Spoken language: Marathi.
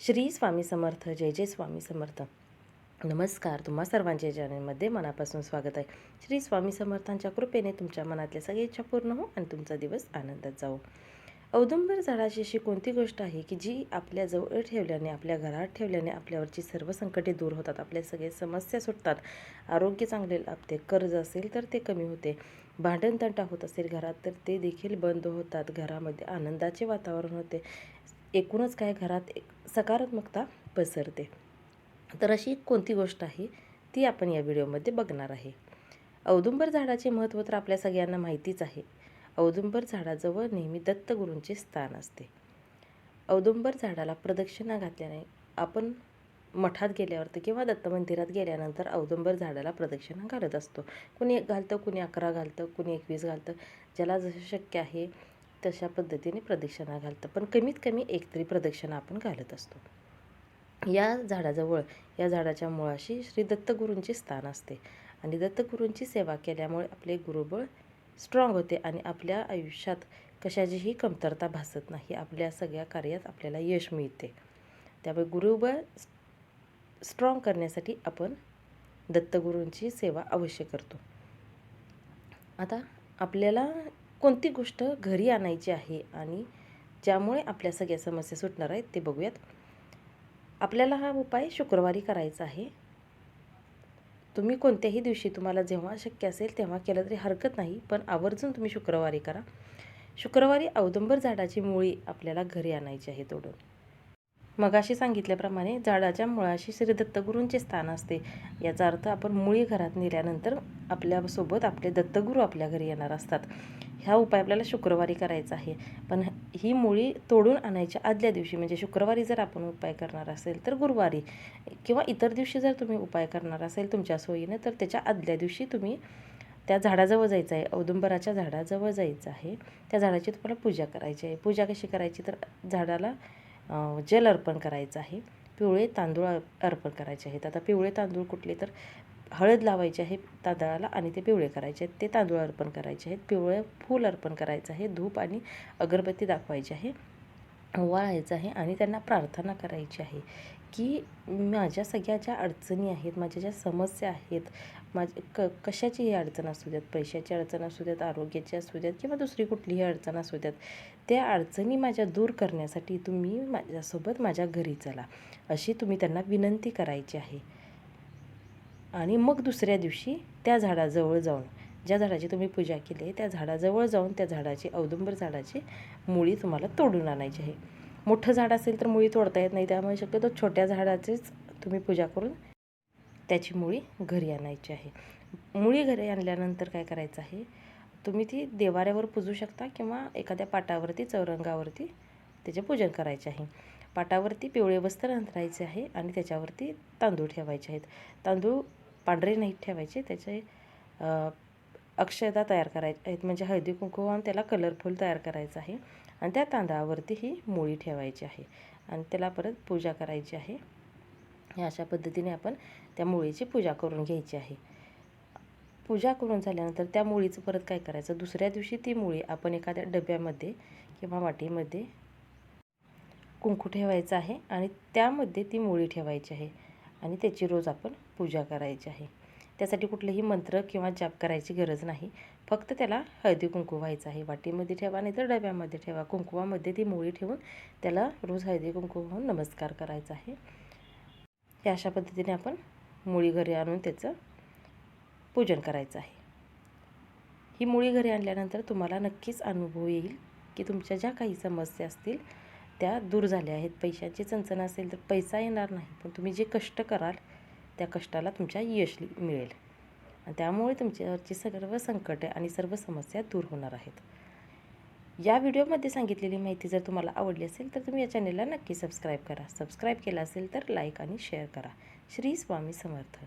श्री स्वामी समर्थ जय जय स्वामी समर्थ. नमस्कार तुम्हा सर्वांच्या चॅनलमध्ये मनापासून स्वागत आहे. श्री स्वामी समर्थांच्या कृपेने तुमच्या मनातल्या सगळ्या इच्छा पूर्ण हो आणि तुमचा दिवस आनंदात जाओ औदुंबर झाडाची अशी कोणती गोष्ट आहे की जी आपल्या जवळ ठेवल्याने आपल्या घरात ठेवल्याने आपल्यावरची सर्व संकटे दूर होतात आपल्या सगळे समस्या सुटतात. आरोग्य चांगले लाभते कर्ज असेल तर ते कमी होते. भांडणतंटा होत असेल घरात तर ते देखील बंद होतात. घरामध्ये आनंदाचे वातावरण होते. एकूणच काय घरात एक सकारात्मकता पसरते. तर अशी कोणती गोष्ट आहे ती आपण या व्हिडिओमध्ये बघणार आहे. औदुंबर झाडाचे महत्त्व तर आपल्या सगळ्यांना माहितीच आहे. औदुंबर झाडाजवळ नेहमी दत्तगुरूंचे स्थान असते. औदुंबर झाडाला प्रदक्षिणा घातल्याने आपण मठात गेल्यावरती किंवा दत्त मंदिरात गेल्यानंतर औदुंबर झाडाला प्रदक्षिणा घालत असतो. कुणी एक घालतं कुणी अकरा घालतं कुणी एकवीस घालतं. ज्याला जसं शक्य आहे तशा पद्धतीने प्रदक्षिणा घालतं. पण कमीत कमी एक तरी प्रदक्षिणा आपण घालत असतो. या झाडाजवळ या झाडाच्या मुळाशी श्री दत्तगुरूंचे स्थान असते. आणि दत्तगुरूंची सेवा केल्यामुळे आपले गुरुबळ स्ट्रॉंग होते आणि आपल्या आयुष्यात कशाचीही कमतरता भासत नाही आपल्या सगळ्या कार्यात आपल्याला यश मिळते. त्यामुळे गुरुबळ स्ट्रॉंग करण्यासाठी आपण दत्तगुरूंची सेवा अवश्य करतो. आता आपल्याला कोणती गोष्ट घरी आणायची आहे आणि ज्यामुळे आपल्या सगळ्या समस्या सुटणार आहेत ते बघूयात. आपल्याला हा उपाय शुक्रवारी करायचा आहे. तुम्ही कोणत्याही दिवशी तुम्हाला जेव्हा शक्य असेल तेव्हा केलं तरी हरकत नाही पण आवर्जून तुम्ही शुक्रवारी करा. शुक्रवारी औदुंबर झाडाची मुळी आपल्याला घरी आणायची आहे तोडून मगाशी सांगितल्याप्रमाणे झाडाच्या मुळाशी श्री दत्तगुरूंचे स्थान असते. याचा अर्थ आपण मुळी घरात नेल्यानंतर आपल्यासोबत आपले दत्तगुरू आपल्या घरी येणार असतात. ह्या उपाय आपल्याला शुक्रवारी करायचा आहे. पण ही मुळी तोडून आणायच्या आदल्या दिवशी म्हणजे शुक्रवारी जर आपण उपाय करणार असेल तर गुरुवारी किंवा इतर दिवशी जर तुम्ही उपाय करणार असेल तुमच्या सोयीनं तर त्याच्या आदल्या दिवशी तुम्ही त्या झाडाजवळ जायचं आहे. औदुंबराच्या झाडाजवळ जायचं आहे. त्या झाडाची तुम्हाला पूजा करायची आहे. पूजा कशी करायची? तर झाडाला जल अर्पण करायचं आहे. पिवळे तांदूळ अर्पण करायचे आहेत. आता पिवळे तांदूळ कुठले तर हळद लावायची आहे तांदळाला आणि ते पिवळे करायचे आहेत. ते तांदूळ अर्पण करायचे आहेत. पिवळे फूल अर्पण करायचं आहे. धूप आणि अगरबत्ती दाखवायची आहे. वाळायचं आहे आणि त्यांना प्रार्थना करायची आहे की माझ्या सगळ्या ज्या अडचणी आहेत माझ्या ज्या समस्या आहेत माझ क कशाचीही अडचण असू द्यात? पैशाची अडचण असू द्यात आरोग्याची असू द्यात किंवा दुसरी कुठलीही अडचण असू द्यात त्या अडचणी माझ्या दूर करण्यासाठी तुम्ही माझ्यासोबत माझ्या घरी चला अशी तुम्ही त्यांना विनंती करायची आहे. आणि मग दुसऱ्या दिवशी त्या झाडाजवळ जाऊन ज्या झाडाची तुम्ही पूजा केली आहे त्या झाडाजवळ जाऊन त्या झाडाची औदुंबर झाडाची मुळी तुम्हाला तोडून आणायची आहे. मोठं झाड असेल तर मुळी तोडता येत नाही त्यामुळे शक्यतो छोट्या झाडाचीच तुम्ही पूजा करून त्याची मुळी घरी आणायची आहे. मुळी घरी आणल्यानंतर काय करायचं आहे तुम्ही ती देवाऱ्यावर पूजू शकता किंवा एखाद्या पाटावरती चौरंगावरती त्याचे पूजन करायचे आहे. पाटावरती पिवळे वस्त्र अंतरायचे आहे आणि त्याच्यावरती तांदूळ ठेवायचे आहेत. तांदूळ पांढरे नाही ठेवायचे त्याचे अक्षता तयार करायचे आहेत. म्हणजे हळदी कुंकू आणि त्याला कलरफुल तयार करायचं आहे. आणि त्या तांदळावरती ही मुळी ठेवायची आहे. आणि त्याला परत पूजा करायची आहे. हे अशा पद्धतीने आपण त्या मुळीची पूजा करून घ्यायची आहे. पूजा करून झाल्यानंतर त्या मुळीचं परत काय करायचं? दुसऱ्या दिवशी ती मुळी आपण एखाद्या डब्यामध्ये किंवा वाटीमध्ये कुंकू ठेवायचं आहे. आणि त्यामध्ये ती मुळी ठेवायची आहे. आणि त्याची रोज आपण पूजा करायची आहे. त्यासाठी कुठलेही मंत्र किंवा जाप करायची गरज नाही. फक्त त्याला हळदी कुंकू व्हायचं आहे. वाटीमध्ये ठेवा नाही तर डब्यामध्ये ठेवा. कुंकुवामध्ये ती मुळी ठेवून त्याला रोज हळदी कुंकू होऊन नमस्कार करायचा आहे. अशा पद्धतीने आपण मुळी घरी आणून त्याचं पूजन करायचं आहे. ही मुळी घरी आणल्यानंतर तुम्हाला नक्कीच अनुभव येईल की तुमच्या ज्या काही समस्या असतील त्या दूर झाल्या आहेत. पैशाची चणचण असेल तर पैसा येणार नाही. पण तुम्ही जे कष्ट कराल त्या कष्टाला तुमच्या यश मिळेल. आणि त्यामुळे तुमच्यावरची सर्व संकटे आणि सर्व समस्या दूर होणार आहेत. या व्हिडिओमध्ये सांगितलेली माहिती जर तुम्हाला आवडली असेल तर तुम्ही या चॅनलला नक्की सबस्क्राईब करा. सबस्क्राईब केला असेल तर लाईक आणि शेअर करा. श्री स्वामी समर्थ.